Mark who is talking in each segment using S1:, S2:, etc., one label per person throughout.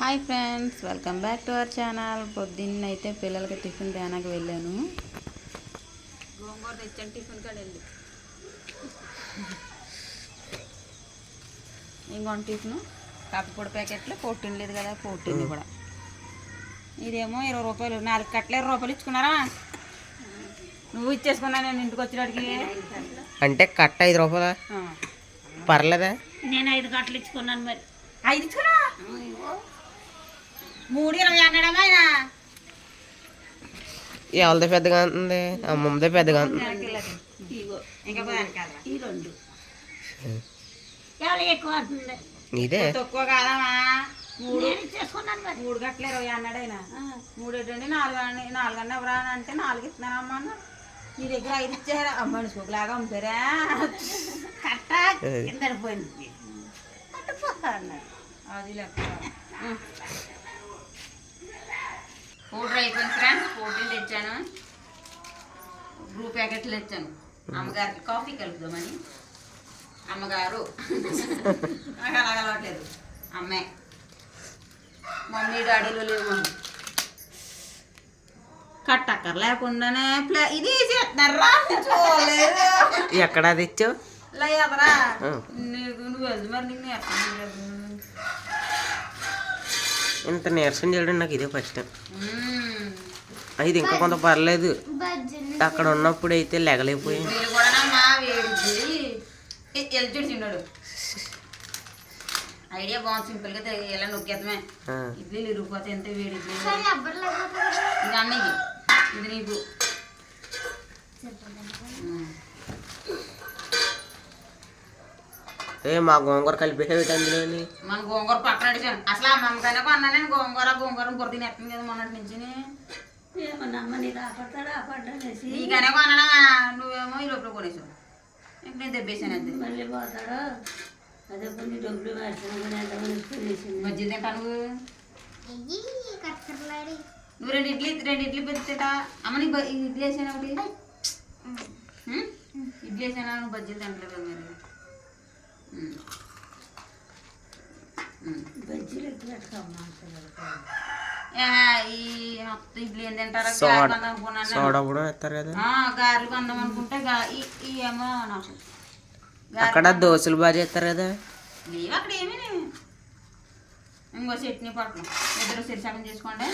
S1: Hi friends welcome back to our channel. పొద్దున్న అయితే పిల్లలకి టిఫిన్ తేనాకి వెళ్ళాను. గోంగూర తెచ్చాను టిఫిన్ కాడ వెళ్ళి. ఇంకొంటి టిఫిన్. కాపిపొడి ప్యాకెట్లు ఫోర్టీన్ లేదు కదా ఫోర్టీన్ కూడా. ఇదేమో ఇరవై రూపాయలు నాలుగు కట్టలు ఇరవై రూపాయలు ఇచ్చుకున్నారా? నువ్వు ఇచ్చేసుకున్నా నేను ఇంటికి వచ్చేటికి
S2: అంటే కట్ట ఐదు రూపాయల? పర్లేదా?
S3: నేను ఐదు గంటలు ఇచ్చుకున్నాను మరి.
S1: ఐదు ఇచ్చుకున్నా
S2: ఎవరిది పెద్దగా ఉంటుంది అమ్మమ్మదే పెద్దగా ఉంటుంది
S3: ఇగో
S1: ఇంకా పోదానికి కాదా
S3: ఈ రెండు ఎవరు ఎక్కువ అంటుంది
S2: ఇదే
S1: తక్కువ కాదమ్మా మూడు
S3: నేను ఇచ్చేసుకున్నాను మరి
S1: మూడు గంటల ఇరవై అన్నాడు ఆయన మూడు ఎటువంటి నాలుగు అని నాలుగు అన్న ఎవరా అని అంటే నాలుగు ఇస్తున్నానమ్మా అన్న నీ దగ్గర ఐదు ఇచ్చారా అమ్మ సోకులాగా అమ్ముతారా
S3: కట్ట కింద పోయింది కట్టుపో అన్నాడు
S1: అది లెక్క పౌడర్ అయిపోయింది ఫ్రెండ్స్ పౌడర్ తెచ్చాను. బ్లూ ప్యాకెట్లు తెచ్చాను. అమ్మగారికి కాఫీ కలుపుదామని. అమ్మగారు నాకు అలాగ అలవాట్లేదు. అమ్మే మమ్మీ డాడీలు లేవు కట్టక్కర్ లేకుండానే ప్లే ఇది చేస్తున్నారా చూడలేదు
S2: ఎక్కడ అది ఇచ్చావు
S1: లేదరా. నీకు నువ్వు వెళ్దు మరి నీకు
S2: ఇంత నీరసం చేయడం నాకు ఇదే ఫస్ట్ టైం ఇది ఇంకా కొంత పర్లేదు. అక్కడ ఉన్నప్పుడు అయితే
S1: చిన్నాడు ఐడియా బాగుంది సింపుల్గా ఇలా నొక్కేద్దామే
S2: ఆ,
S1: ఇడ్లీలు ఇరిగిపోతే ఎంత వేడి ఇది అన్నయ్య. ఇది నీకు.
S2: ఏ మా గోంగూర కలిపేసేవి అందులోని
S1: మన గోంగూర పక్కన అడిచాను అసలు అమ్మమ్మకైనా కొన్నా నేను. గోంగూర గోంగూర బుర్ర తినేస్తుంది కదా మొన్నటి నుంచి నీకనే కొన్నా నువ్వేమో ఈ లోపల కొనేసావు. ఇంక నేను అంతే.
S3: మళ్ళీ పోతాడు? అదే కొన్ని డబ్బులు
S1: తింటా నువ్వు? రెండు ఇడ్లీ రెండు ఇడ్లీ పెద్దట అమ్మ నీకు ఇడ్లీ వేసాను ఒకటి? ఇడ్లీ వేసానా? బజ్జీలు తింటలేదు మీరు?
S2: సోడా. కూడా వేస్తారు కదా?
S1: ఆ, గారెలు కొందాం అనుకుంటే ఏమో
S2: అక్కడ దోశలు బాగా చేస్తారు కదా?
S1: అక్కడ ఏమీ ఇంకో చట్నీ పట్టు ఇద్దరు సిరిసగం చేసుకోండి.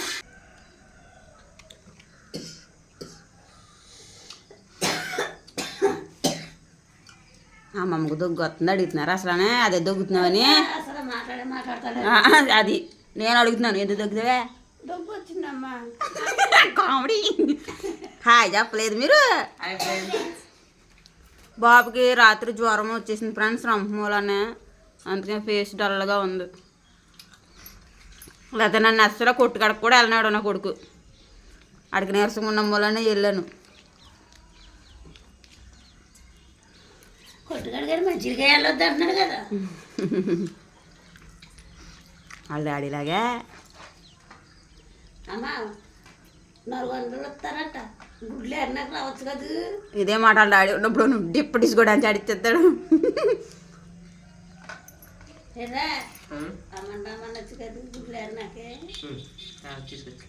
S1: అమ్మమ్మకు దొగ్గు వస్తుంది అడుగుతున్నారు. అసలు అదే దొగ్గుతున్నావని. అది నేను అడుగుతున్నాను ఎందుకు దొగ్గుతావే? కామెడీ. హాయ్ చెప్పలేదు మీరు? బాబుకి రాత్రి జ్వరం వచ్చేసింది ఫ్రెండ్స్ రంపమూలనే అందుకని ఫేస్ డల్గా ఉంది. లేకపోతే నన్ను అస్సలు కొట్టుకాడకు కూడా వెళ్ళినాడు నా కొడుకు. అడిగి నీరసంగా ఉన్న మూలనే వెళ్ళాను.
S3: కొట్టుగాడు గారు మంచిగా వెళ్ళొద్దు అంటున్నాడు కదా.
S1: వాళ్ళ డాడీలాగా
S3: అమ్మా నాలుగు వందలు వస్తారట. గుడ్లు ఎన్నకు రావచ్చు కదా?
S1: ఇదే మాట వాళ్ళ డాడీ ఉన్నప్పుడు నువ్వు అడిచేస్తాడు
S3: గుడ్లు ఎన్నకే తర్వాత చూసుకుంటా.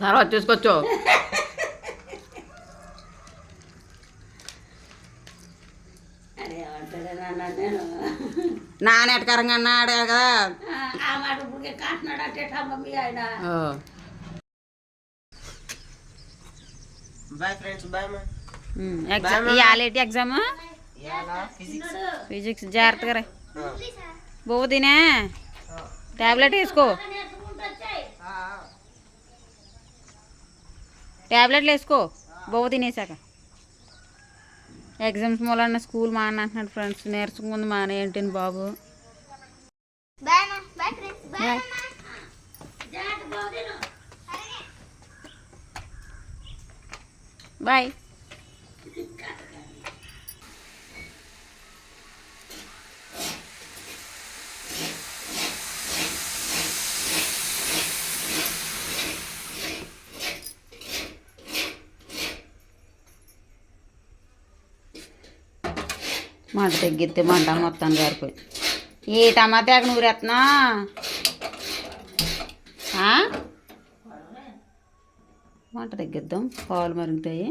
S1: తర్వాత చూసుకోవచ్చు
S2: ఫ్రెండ్స్ బాయ్ మా
S1: ఉమ్, ఎగ్జామ్ ఇవాళ ఏంటి ఎగ్జామ్
S2: ఫిజిక్స్
S1: ఫిజిక్స్ జాగ్రత్తగా రా బొవ్వు తినే ట్యాబ్లెట్ వేసుకో ట్యాబ్లెట్లు వేసుకో బొవ్వు తినేసాక ఎగ్జామ్స్ మూలన్న స్కూల్ మాన అంటున్నాడు ఫ్రెండ్స్ నీరసంగా ఉంది మానే ఏంటని బాబు? బాయ్. మంట తగ్గితే మంట మొత్తం గారిపోయి ఏ టమాటా నువ్వు నూరేస్తున్నా ఆ? వంట తగ్గిద్దాం పాలు మరుగుతాయి.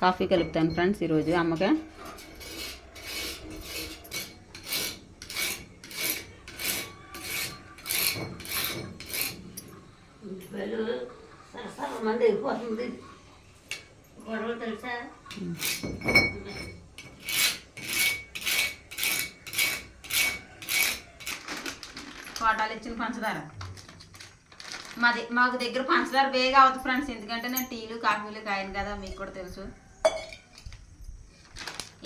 S1: కాఫీ కలుపుతాను ఫ్రెండ్స్ ఈరోజు అమ్మకి
S3: పిల్లలు సరసర మంది అయిపోతుంది గొడవ తెలుసా
S1: కోటాలు ఇచ్చిన పంచదార మాది మాకు దగ్గర పంచదార బేగా అవుతుంది ఫ్రెండ్స్. ఎందుకంటే నేను టీలు కాఫీలు కాయను కదా మీకు కూడా తెలుసు.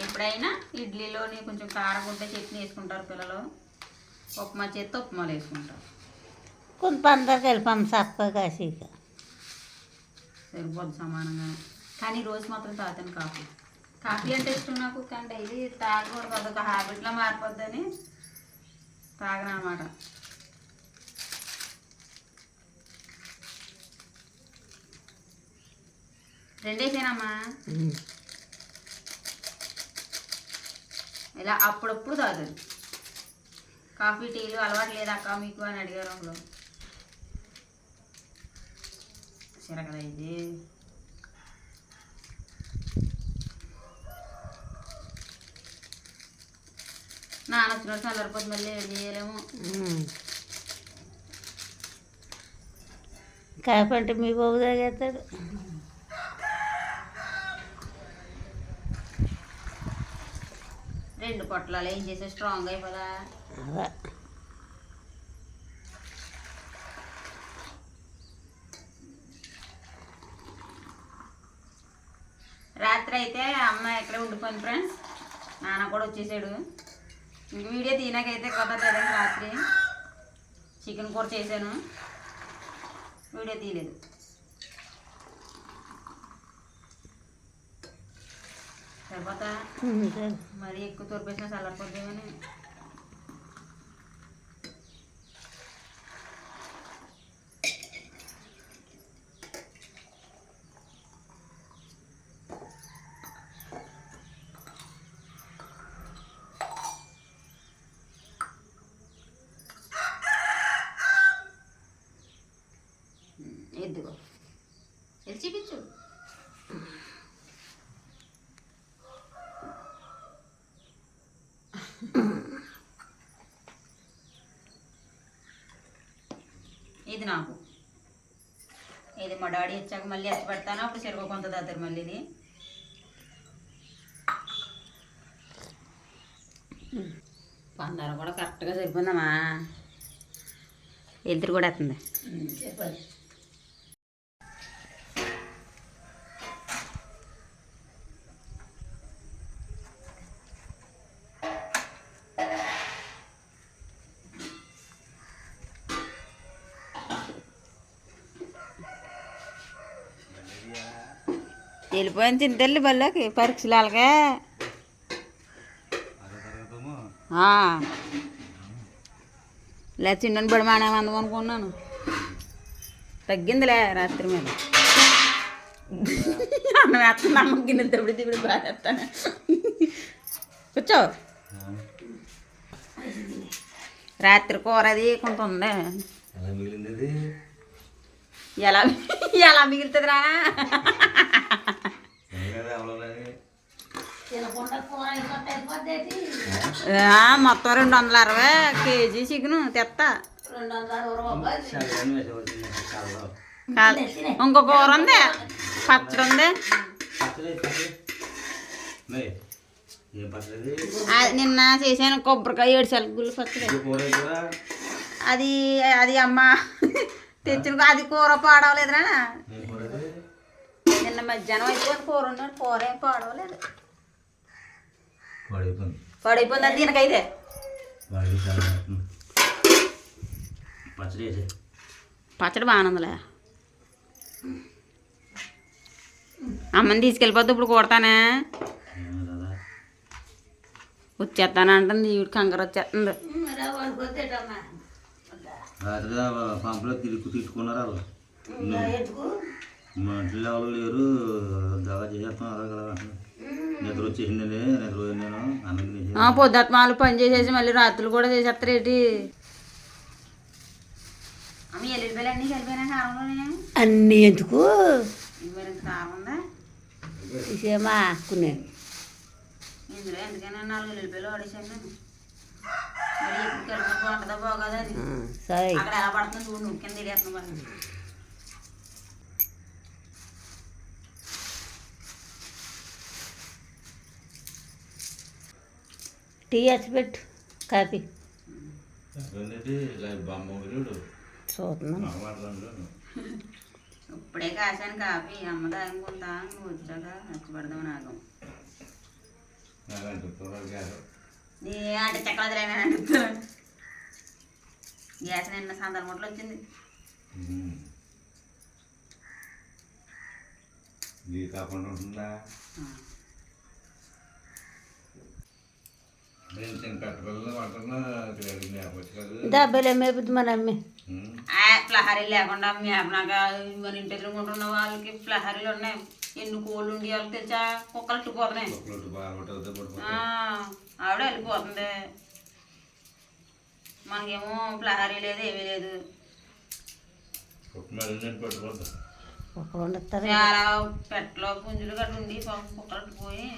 S1: ఎప్పుడైనా ఇడ్లీలోని కొంచెం కారం ఉంటే చట్నీ వేసుకుంటారు పిల్లలు. ఉప్మా చేస్తే ఉప్మాలు వేసుకుంటారు.
S3: కొంత పందర కలిపాం సప్ప కాసి
S1: సరిపోద్ది సమానంగా. కానీ రోజు మాత్రం తాగుతాను కాఫీ. కాఫీ అంటే ఇష్టం నాకు కానీ డైలీ తాగకూడదు. అదొక హ్యాబిట్లో మారిపోద్దని తాగను రెండేసేనమ్మా ఇలా అప్పుడప్పుడు తాగుతుంది కాఫీ టీలు అలవాటు లేదా అక్క మీకు అని అడిగారు ఒకరు. సరే కదా ఇది నాన్న వచ్చినట్టు చల్లరిపోతే మళ్ళీ ఏం చేయలేము.
S3: కాపంటే మీ బాబు తాగేస్తాడు.
S1: రెండు పొట్లాలు ఏం చేసే స్ట్రాంగ్ అయిపోదా? రాత్రి అయితే అమ్మ ఎక్కడే ఉండిపోయింది ఫ్రెండ్స్ నాన్న కూడా వచ్చేసాడు. ఇంక వీడియో తీనాకైతే కుదరలేదండి రాత్రి. చికెన్ కూర చేశాను. వీడియో తీయలేదు. సరిపోతా
S3: సరే.
S1: మరీ ఎక్కువ తోరిపేసినా చల్లకపోద్దేమని ఎద్దుగో వెళ్ళి చూపించు ఇది నాకు. ఇది మా డాడీ వచ్చాక మళ్ళీ ఎత్తి పెడతాను? అప్పుడు చెరుకు కొంత దాతారు మళ్ళీ ఇది. పందారం కూడా కరెక్ట్గా సరిపోయిందమ్మా వెళ్తురు కూడా వస్తుంది
S3: చెప్పండి
S1: వెళ్ళిపోయింది తింటల్లి బళ్ళకి పరీక్షలు అలాగే లే చిన్న బడి మానేమందం అనుకున్నాను. తగ్గిందిలే రాత్రి మీద. అన్నం వేస్తాను అమ్మ గిన్నెలు తప్పుడు ఇప్పుడు బాగా వేస్తాను కూర్చో. రాత్రి కూర అది కొంత ఉంది.
S4: ఎలా?
S1: ఎలా ఎలా మొత్తం రెండు వందల అరవై కేజీ చికెన్ తెత్తా. ఇంకో కూర ఉంది? పచ్చడి ఉంది? అది నిన్న చేశాను కొబ్బరికాయ ఏడు సెలగులు పచ్చడి. అది అది అమ్మ తెచ్చిన అది కూర పాడవలేదురా. నిన్న మధ్యాహ్నం అయిపోయింది కూర ఉన్నాడు కూర ఏం పాడవలేదు.
S4: పడిపోయింది.
S1: పాడైపోయింది అది దీనికైతే.
S4: పచ్చడి
S1: పచ్చడి బాగానుందిలే అమ్మని తీసుకెళ్ళిపోద్ది ఇప్పుడు కొడతానే. వచ్చేస్తాను అంటుంది ఈవిడ కంగారు వచ్చేస్తుంది.
S4: పంపులో తిరుగు తిట్టుకున్నారు వాళ్ళు? మా ఇంట్లో ఎవరు లేరు. దగా చేసేస్తాం అలా కదా నిద్ర వచ్చేసిందండి నిద్ర నేను అన్నం
S1: పొద్దుత్మాలు పని చేసేసి మళ్ళీ రాత్రులు కూడా చేసేస్తారు ఏంటి? అన్నీ
S3: ఎందుకు? తీసేమా ఆకునే.
S1: ఇందులో ఎందుకైనా నాలుగు ఎల్లుల్లిపాయలు వాడేసాను. నేను మరి ఎక్కువ కలిపి బాగుంటుందా బాగోదా అది.
S3: సరే.
S1: అక్కడ ఎలా పడుతుంది చూడు నువ్వు కింద
S3: టీ వేసి పెట్టు కాఫీ. చూస్తున్నాం.
S1: ఇప్పుడే కాశాను కాఫీ అమ్మ తాగుకుంటా నువ్వు వచ్చాక నచ్చబడదాం నాగం నీ అంటే అడుగుతాను గ్యాస్ నిన్న సందర్భం ముట్లు వచ్చింది.
S4: ఇది కాకుండా ఉంటుందా
S1: ఆ.
S4: నేను తిని పెట్టగలను వంటన్నా ఇక్కడ లేకపోతే కదా
S3: డబ్బులు మేపుద్ది మన అమ్మి
S1: ఆ, ఫ్లహరీ లేకుండా మేపనాక మన ఇంటి ఎదురుకుంటున్న వాళ్ళకి ఫ్లహరీలు ఉన్నాయి. ఎన్ని కోళ్ళు ఉండి వాళ్ళకి తెచ్చా కుక్కలు ఆ, ఆవిడ వెళ్ళిపోతుంది. మనకేమో ఫ్లహరీ లేదు ఏమీ లేదు.
S3: వండుతారు.
S1: చాలా పెట్టలో పుంజులు గట్ట ఉండి కుక్కలు అట్టుకుపోయి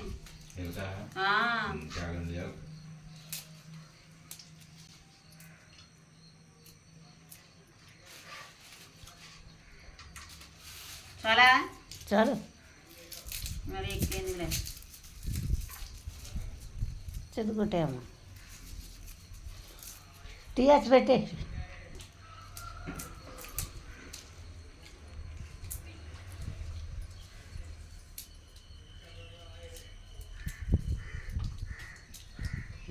S4: ఇంకా
S1: ఆ,
S4: త్యాగం చేయాలి
S1: చాలా?
S3: చాలు.
S1: మరి ఎక్కేందిలే.
S3: చదువుకుంటాము టీ వేసి పెట్టేసి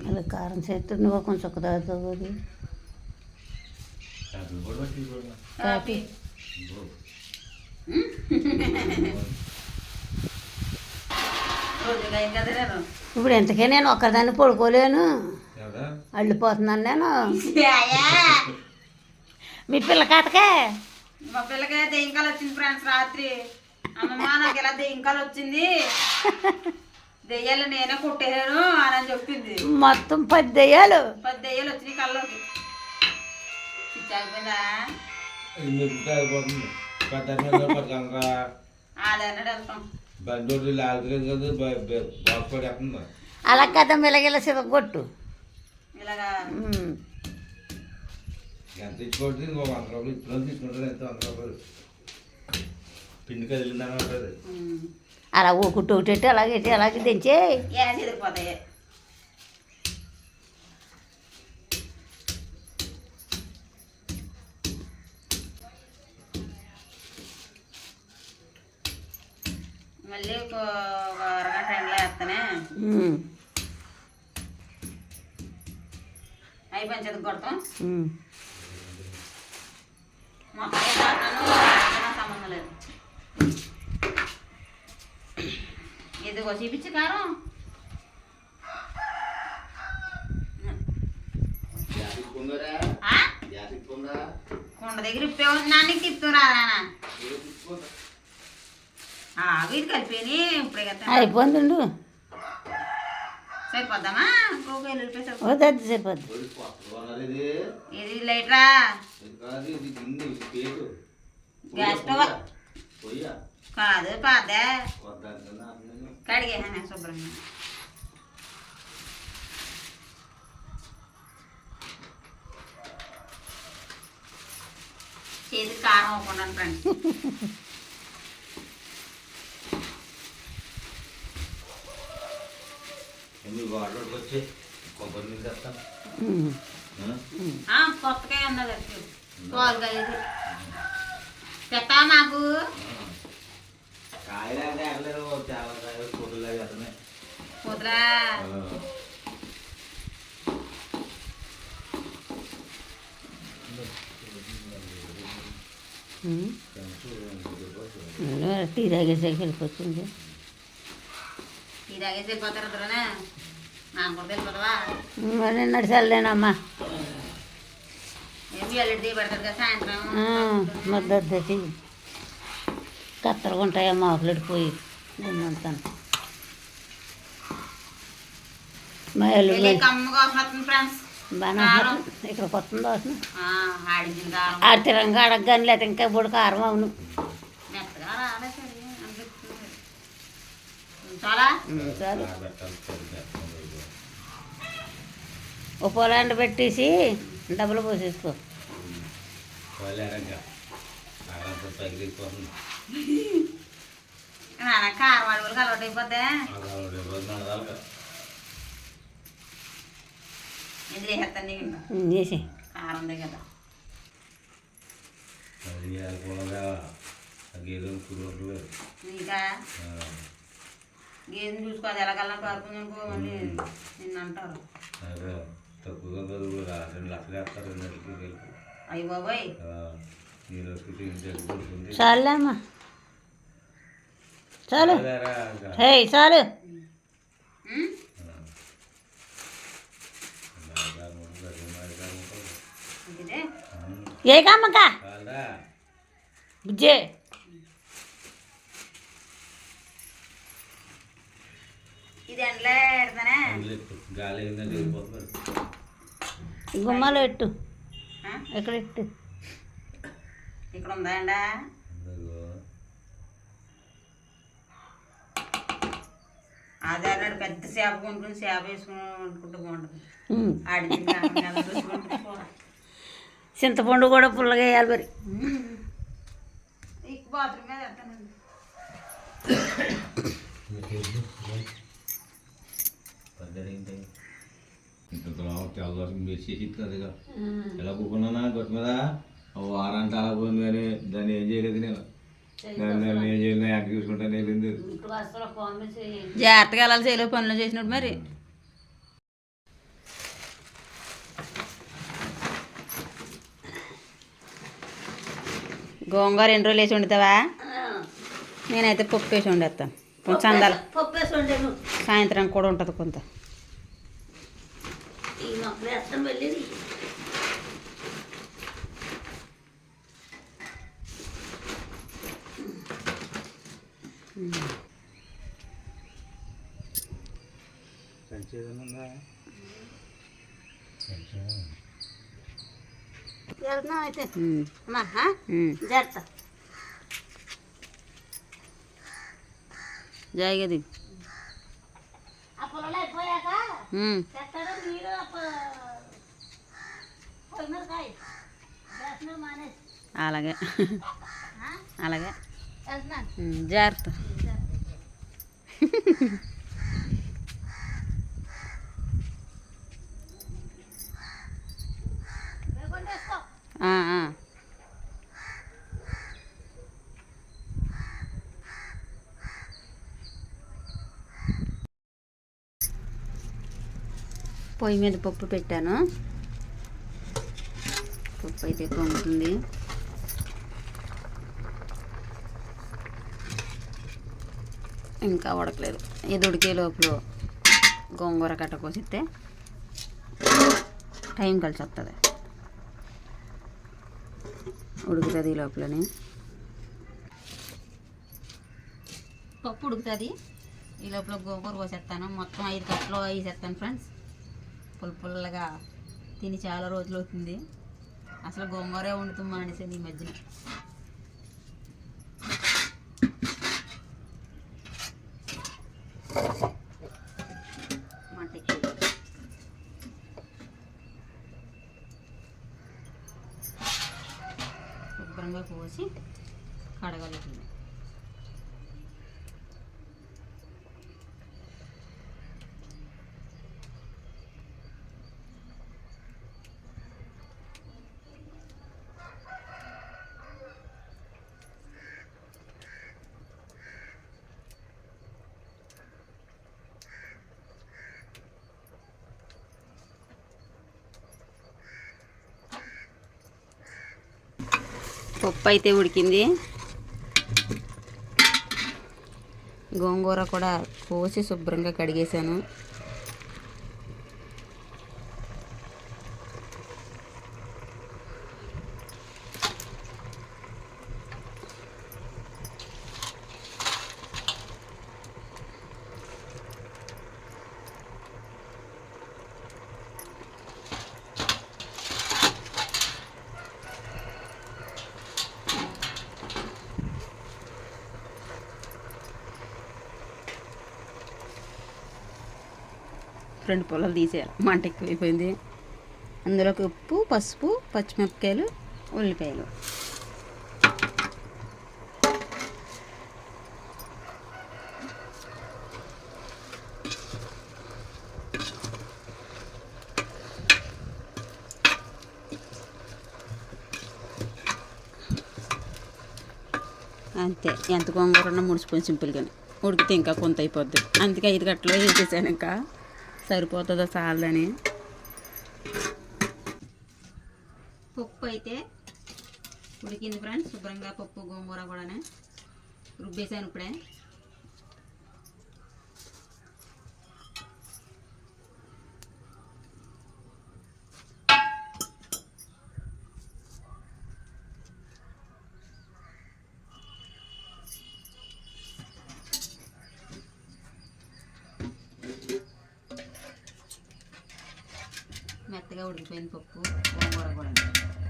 S3: మళ్ళీ కారం చేస్తూ నువ్వు కొంచెం ఒక తాగుతుంది
S4: కాఫీ.
S3: ఇప్పుడు ఎంతకే నేను ఒక్కదాన్ని పడుకోలేను. అల్లిపోతున్నాను నేను. మీ పిల్ల కథకే
S1: మా పిల్లకి దెయ్యంకాలు వచ్చింది ఫ్రెండ్స్ రాత్రి. అమ్మమ్మ నాకు ఇలా దెయ్యంకాలు వచ్చింది. దెయ్యాలు నేనే కొట్టేశాను అని అని చెప్పింది.
S3: మొత్తం పది దెయ్యాలు.
S1: పది దెయ్యాలు వచ్చినాయి చిచ్చాగిపోయిందా
S3: అలా కదా మిలగిల ఉమ్.
S4: ఎంత ఇచ్చుకోవచ్చు ఇంకో వంద రూపాయలు ఇప్పుడు తీసుకుంటారు ఎంత వంద రూపాయలు. పిండి కదిలిందని
S3: అలా ఒకటి ఒకటి అలాగే అలాగే దించే
S1: ఒక అరగంట ఎండలో వేస్తానే. అయిపోయింది చదువు కొడతాం. సంబంధం లేదు. ఇదిగో చూపించి కారం? కుండ దగ్గర ఇప్పే ఉంది నాన్న? తిప్పుతున్నా ఆగు ఇది కలిపేని ఇప్పుడే కదా.
S3: అయిపోతుండు
S1: సరిపోద్దామా? ఇంకొక ఎల్లుల్లిపాయ సరిపో
S3: వద్దు సరిపోద్ది.
S4: ఇది.
S1: ఇది లైట్రా?
S4: ఇది కాదు ఇది గిన్నె ఇది పేరు.
S1: గ్యాస్ స్టవ్
S4: పొయ్యా
S1: కాదు పాదే
S4: వద్దంటున్నా
S1: కడిగేసాను శుభ్రంగా. చేతికి కారం అవ్వకుండా ఫ్రెండ్స్
S4: ఎందుకు వాటర్ వచ్చి కొబ్బరి తెస్తాను.
S1: కొత్తగా ఉన్నది ఇది పెట్టా మాకు
S4: కాయలు అంటే ఎక్కలేదు చాలా కాయలు
S1: కుదరా.
S3: టీ వెళ్ళిపోతుంది.
S1: తాగేసి వెళ్ళిపోతారు
S3: మరి
S1: సాయంత్రం.
S3: ముద్దొద్దు కత్తరగా ఉంటాయమ్మా ఆకులెడిపోయి గుమ్మంతాను మా ఎల్లుడు బాగా ఇక్కడ కొత్త వస్తుంది
S1: ఆడించిన కారం.
S3: ఆ తిరంగా అడగగాని లేకపోతే ఇంకా ఇప్పుడు కారం అవును.
S1: చాలా
S3: ఉమ్, చాలు
S4: పెట్టాలి సరిగ్గా.
S3: ఓ పొలాండ పెట్టేసి డబ్బులు పోసేసుకో. చేసి.
S1: కారం ఉంది కదా
S4: అది అనుకూలంగా గేదె కురువట్లు
S1: ఇంకా? గేదెని చూసుకోవాలి ఎలాగల్లా పారుకుంది అనుకో మళ్ళీ నిన్ను అంటారు.
S4: తక్కువగా చదువురా రెండు లక్షలు వేస్తారు రెండు నెలలకి కలిపి
S1: అయ్యి బాబాయ్.
S4: ఇంటికి పడుతుంది
S3: చాలు. హే చాలు ఏ కమ్మక బుజ్జే.
S1: ఇది ఎండలో ఎడతానే
S4: గాలి ఏంటంటే వెళ్ళిపోతున్నారు.
S3: గుమ్మాలు పెట్టు? ఎక్కడ పెట్టు.
S1: ఇక్కడ ఉందా అదే అన్నాడు పెద్ద చేప కొనుక్కుని చేప వేసుకుని వండుకుంటూ బాగుంటుంది.
S3: చింతపండు కూడా పుల్లగా వేయాలి మరి.
S1: బాత్రూమ్ మీద వెళ్తానండి
S4: పద్దెనిమిది ఇంత తెల్లవారు మీరు చేసి ఇస్తుందిగా ఎలా కూకున్నానా గొట్టు మీద వారానికి అలా పోయింది కానీ దాన్ని ఏం చేయలేదు నేను చేయలేదు
S1: జాగ్రత్తగా వెళ్ళాలి చేయలో పనులు చేసినట్టు మరి. గోంగూర ఎన్ని రోజులు వేసి వండుతావా? నేనైతే పప్పు వేసి వండేస్తాను కొంచెం అందాలి సాయంత్రం కూడా ఉంటుంది కొంత.
S3: ఈ మొక్కలు వేస్తాం వెళ్ళేది వెళ్తున్నాం అయితే. అమ్మా? జాగ్రత్త.
S1: జాయిగది
S3: ఆ పొలాలు అయిపోయాక
S1: అలాగే. అలాగే. జాగ్రత్త
S3: లేకుండా వేసుకో
S1: ఆ, ఆ. పొయ్యి మీద పప్పు పెట్టాను. పప్పు అయితే పొంగుతుంది ఇంకా ఉడకలేదు. ఇది ఉడికే లోపల గోంగూర కట్ట కోసిస్తే టైం కలిసి వస్తుంది ఉడుకుతుంది ఈ లోపలనే. పప్పు ఉడుకుతుంది. ఈ లోపల గోంగూర కోసేస్తాను. మొత్తం ఐదు కట్టలు వేసేస్తాను ఫ్రెండ్స్. పుల్ల పుల్లగా తిని చాలా రోజులు అవుతుంది అసలు గోంగూరే వండుతాం మానేసాను ఈ మధ్యన. శుభ్రంగా కోసి కడగలుగుతుంది పప్పు అయితే ఉడికింది. గోంగూర కూడా కోసి శుభ్రంగా కడిగేశాను. రెండు పొలాలు తీసేయాలి. మంట ఎక్కువైపోయింది. అందులోకి ఉప్పు పసుపు పచ్చిమిరపకాయలు ఉల్లిపాయలు. అంతే. ఎంత గోంగూర ఉన్నా ముడిచిపోయి సింపుల్గానే. ఉడికితే ఇంకా కొంత అయిపోద్ది. అందుకే ఐదు గంటలు వేసేసాను ఇంకా? సరిపోతుందో చాలదని పప్పు అయితే ఉడికింది ఫ్రెండ్స్. శుభ్రంగా పప్పు గోంగూర కూడా రుబ్బేసాను ఇప్పుడే. మెత్తగా ఉడికిపోయింది పప్పు గోంగూర కూడా.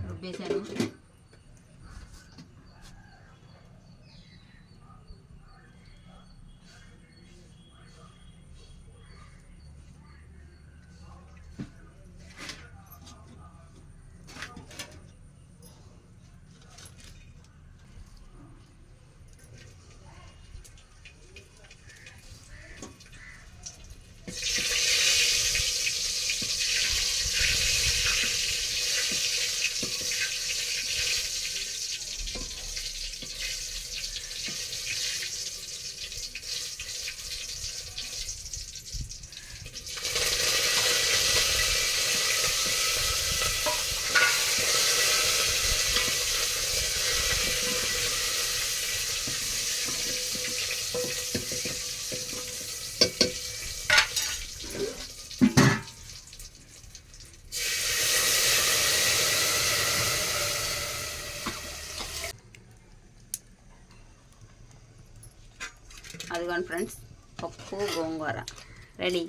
S1: రుబ్బేశాను. ఫ్రెండ్స్. పప్పు గోంగూర. రెడీ.